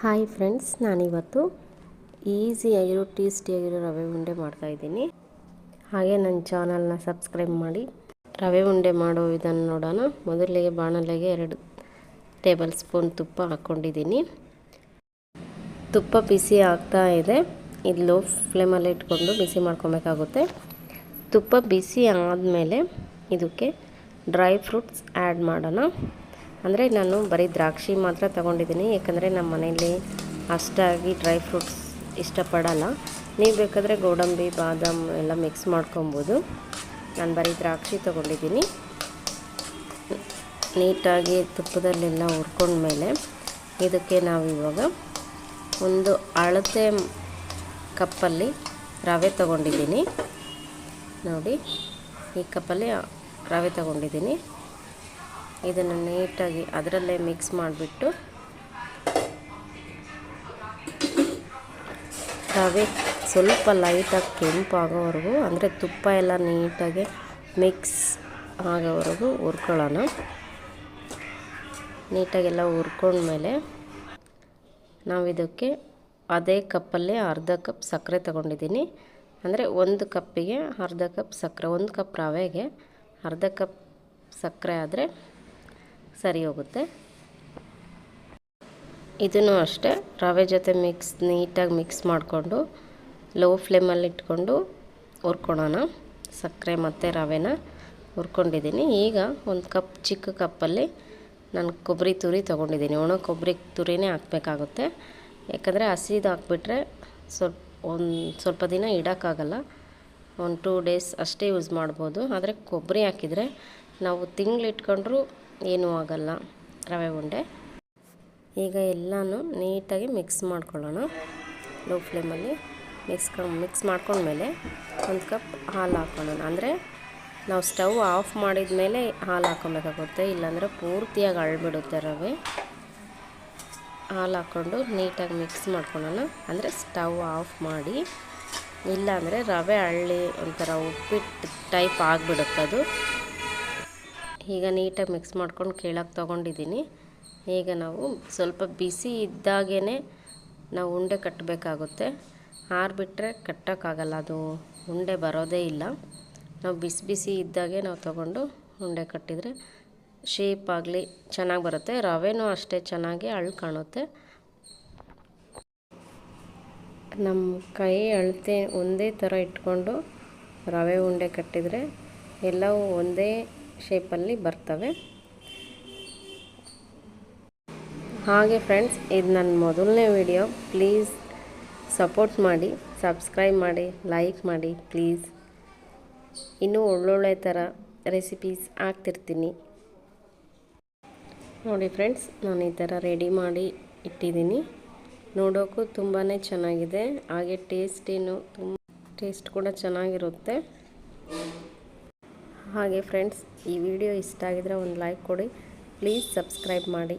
Hi friends, ನಾನಿವತ್ತು ಈಸಿಯಾಗಿರೋ ಟೇಸ್ಟಿಯಾಗಿರೋ ರವೆ ಉಂಡೆ ಮಾಡ್ತಾಯಿದ್ದೀನಿ ಹಾಗೆ ನನ್ನ ಚಾನಲ್ನ ಸಬ್ಸ್ಕ್ರೈಬ್ ಮಾಡಿ. ರವೆ ಉಂಡೆ ಮಾಡೋ ವಿಧಾನ ನೋಡೋಣ. ಮೊದಲಿಗೆ ಬಾಣಲೆಗೆ ಎರಡು ಟೇಬಲ್ ಸ್ಪೂನ್ ತುಪ್ಪ ಹಾಕ್ಕೊಂಡಿದ್ದೀನಿ. ತುಪ್ಪ ಬಿಸಿ ಆಗ್ತಾ ಇದೆ. ಇದು ಲೋ ಫ್ಲೇಮಲ್ಲಿ ಇಟ್ಕೊಂಡು ಬಿಸಿ ಮಾಡ್ಕೊಬೇಕಾಗುತ್ತೆ. ತುಪ್ಪ ಬಿಸಿ ಆದಮೇಲೆ ಇದಕ್ಕೆ ಡ್ರೈ ಫ್ರೂಟ್ಸ್ ಆ್ಯಡ್ ಮಾಡೋಣ. ಅಂದರೆ ನಾನು ಬರೀ ದ್ರಾಕ್ಷಿ ಮಾತ್ರ ತೊಗೊಂಡಿದ್ದೀನಿ, ಯಾಕಂದರೆ ನಮ್ಮ ಮನೆಯಲ್ಲಿ ಅಷ್ಟಾಗಿ ಡ್ರೈ ಫ್ರೂಟ್ಸ್ ಇಷ್ಟಪಡಲ್ಲ. ನೀವು ಬೇಕಾದರೆ ಗೋಡಂಬಿ, ಬಾದಾಮ್ ಎಲ್ಲ ಮಿಕ್ಸ್ ಮಾಡ್ಕೊಬೋದು. ನಾನು ಬರೀ ದ್ರಾಕ್ಷಿ ತೊಗೊಂಡಿದ್ದೀನಿ. ನೀಟಾಗಿ ತುಪ್ಪದಲ್ಲೆಲ್ಲ ಹುರ್ಕೊಂಡ್ಮೇಲೆ ಇದಕ್ಕೆ ನಾವು ಇವಾಗ ಒಂದು ಅಳತೆ ಕಪ್ಪಲ್ಲಿ ರವೆ ತೊಗೊಂಡಿದ್ದೀನಿ. ನೋಡಿ, ಈ ಕಪ್ಪಲ್ಲಿ ರವೆ ತೊಗೊಂಡಿದ್ದೀನಿ. ಇದನ್ನು ನೀಟಾಗಿ ಅದರಲ್ಲೇ ಮಿಕ್ಸ್ ಮಾಡಿಬಿಟ್ಟು ರವೆ ಸ್ವಲ್ಪ ಲೈಟಾಗಿ ಕೆಂಪಾಗೋವರೆಗೂ, ಅಂದರೆ ತುಪ್ಪ ಎಲ್ಲ ನೀಟಾಗಿ ಮಿಕ್ಸ್ ಆಗೋವರೆಗೂ ಹುರ್ಕೊಳ್ಳೋಣ. ನೀಟಾಗೆಲ್ಲ ಹುರ್ಕೊಂಡ್ಮೇಲೆ ನಾವಿದಕ್ಕೆ ಅದೇ ಕಪ್ಪಲ್ಲಿ ಅರ್ಧ ಕಪ್ ಸಕ್ಕರೆ ತಗೊಂಡಿದ್ದೀನಿ. ಅಂದರೆ ಒಂದು ಕಪ್ಪಿಗೆ ಅರ್ಧ ಕಪ್ ಸಕ್ಕರೆ, ಒಂದು ಕಪ್ ರವೆಗೆ ಅರ್ಧ ಕಪ್ ಸಕ್ಕರೆ ಆದರೆ ಸರಿ ಹೋಗುತ್ತೆ. ಇದನ್ನು ಅಷ್ಟೇ ರವೆ ಜೊತೆ ಮಿಕ್ಸ್ ನೀಟಾಗಿ ಮಿಕ್ಸ್ ಮಾಡಿಕೊಂಡು ಲೋ ಫ್ಲೇಮಲ್ಲಿ ಇಟ್ಕೊಂಡು ಹುರ್ಕೊಳೋಣ ಸಕ್ಕರೆ ಮತ್ತು ರವೆನ ಹುರ್ಕೊಂಡಿದ್ದೀನಿ. ಈಗ ಒಂದು ಕಪ್, ಚಿಕ್ಕ ಕಪ್ಪಲ್ಲಿ ನಾನು ಕೊಬ್ಬರಿ ತುರಿ ತೊಗೊಂಡಿದ್ದೀನಿ. ಒಣ ಕೊಬ್ಬರಿ ತುರಿನೇ ಹಾಕಬೇಕಾಗುತ್ತೆ. ಯಾಕಂದರೆ ಹಸಿದು ಹಾಕ್ಬಿಟ್ರೆ ಸ್ವಲ್ಪ ಒಂದು ಸ್ವಲ್ಪ ದಿನ ಇಡೋಕ್ಕಾಗಲ್ಲ. ಒಂದು ಟೂ ಡೇಸ್ ಅಷ್ಟೇ ಯೂಸ್ ಮಾಡ್ಬೋದು. ಆದರೆ ಕೊಬ್ಬರಿ ಹಾಕಿದರೆ ನಾವು ತಿಂಗಳಿಟ್ಕೊಂಡ್ರೂ ಏನೂ ಆಗಲ್ಲ, ರವೆ ಉಂಡೆ. ಈಗ ಎಲ್ಲನೂ ನೀಟಾಗಿ ಮಿಕ್ಸ್ ಮಾಡ್ಕೊಳ್ಳೋಣ. ಲೋ ಫ್ಲೇಮಲ್ಲಿ ಮಿಕ್ಸ್ ಮಿಕ್ಸ್ ಮಾಡ್ಕೊಂಡ್ಮೇಲೆ ಒಂದು ಕಪ್ ಹಾಲು ಹಾಕ್ಕೊಳ್ಳೋಣ ಅಂದರೆ ನಾವು ಸ್ಟವ್ ಆಫ್ ಮಾಡಿದ ಮೇಲೆ ಹಾಲು ಹಾಕ್ಕೊಬೇಕಾಗುತ್ತೆ ಇಲ್ಲಾಂದರೆ ಪೂರ್ತಿಯಾಗಿ ಅಳ್ಬಿಡುತ್ತೆ ರವೆ. ಹಾಲು ಹಾಕ್ಕೊಂಡು ನೀಟಾಗಿ ಮಿಕ್ಸ್ ಮಾಡ್ಕೊಳ್ಳೋಣ. ಅಂದರೆ ಸ್ಟವ್ ಆಫ್ ಮಾಡಿ, ಇಲ್ಲಾಂದರೆ ರವೆ ಹಳ್ಳಿ ಒಂಥರ ಉಪ್ಪಿಟ್ಟು ಟೈಪ್ ಆಗಿಬಿಡುತ್ತೆ ಅದು ಈಗ ನೀಟಾಗಿ ಮಿಕ್ಸ್ ಮಾಡ್ಕೊಂಡು ಕೇಳಕ್ಕೆ ತೊಗೊಂಡಿದ್ದೀನಿ. ಈಗ ನಾವು ಸ್ವಲ್ಪ ಬಿಸಿ ಇದ್ದಾಗೇ ನಾವು ಉಂಡೆ ಕಟ್ಟಬೇಕಾಗುತ್ತೆ. ಆರಿಬಿಟ್ರೆ ಕಟ್ಟೋಕ್ಕಾಗಲ್ಲ, ಅದು ಉಂಡೆ ಬರೋದೇ ಇಲ್ಲ. ನಾವು ಬಿಸಿ ಬಿಸಿ ಇದ್ದಾಗೆ ನಾವು ತೊಗೊಂಡು ಉಂಡೆ ಕಟ್ಟಿದರೆ ಶೇಪ್ ಆಗಲಿ ಚೆನ್ನಾಗಿ ಬರುತ್ತೆ. ರವೆನೂ ಅಷ್ಟೇ ಚೆನ್ನಾಗಿ ಅಳು ಕಾಣುತ್ತೆ. ನಮ್ಮ ಕೈ ಅಳತೆ ಒಂದೇ ಥರ ಇಟ್ಕೊಂಡು ರವೆ ಉಂಡೆ ಕಟ್ಟಿದರೆ ಎಲ್ಲವೂ ಒಂದೇ ಶೇಪಲ್ಲಿ ಬರ್ತವೆ. ಹಾಗೆ ಫ್ರೆಂಡ್ಸ್ ಇದು ನನ್ನ ಮೊದಲನೇ ವಿಡಿಯೋ ಪ್ಲೀಸ್ ಸಪೋರ್ಟ್ ಮಾಡಿ ಸಬ್ಸ್ಕ್ರೈಬ್ ಮಾಡಿ ಲೈಕ್ ಮಾಡಿ ಪ್ಲೀಸ್ ಇನ್ನೂ ಒಳ್ಳೊಳ್ಳೆ ಥರ ರೆಸಿಪೀಸ್ ಹಾಕ್ತಿರ್ತೀನಿ. ನೋಡಿ ಫ್ರೆಂಡ್ಸ್ ನಾನು ಈ ಥರ ರೆಡಿ ಮಾಡಿ ಇಟ್ಟಿದ್ದೀನಿ. ನೋಡೋಕ್ಕೂ ತುಂಬಾ ಚೆನ್ನಾಗಿದೆ. ಹಾಗೆ ಟೇಸ್ಟಿನೂ ತುಂಬ ಟೇಸ್ಟ್ ಕೂಡ ಚೆನ್ನಾಗಿರುತ್ತೆ. ಹಾಗೆ ಫ್ರೆಂಡ್ಸ್ ಈ ವಿಡಿಯೋ ಇಷ್ಟ ಆಗಿದ್ರೆ ಒಂದು ಲೈಕ್ ಕೊಡಿ. ಪ್ಲೀಸ್ ಸಬ್ಸ್ಕ್ರೈಬ್ ಮಾಡಿ.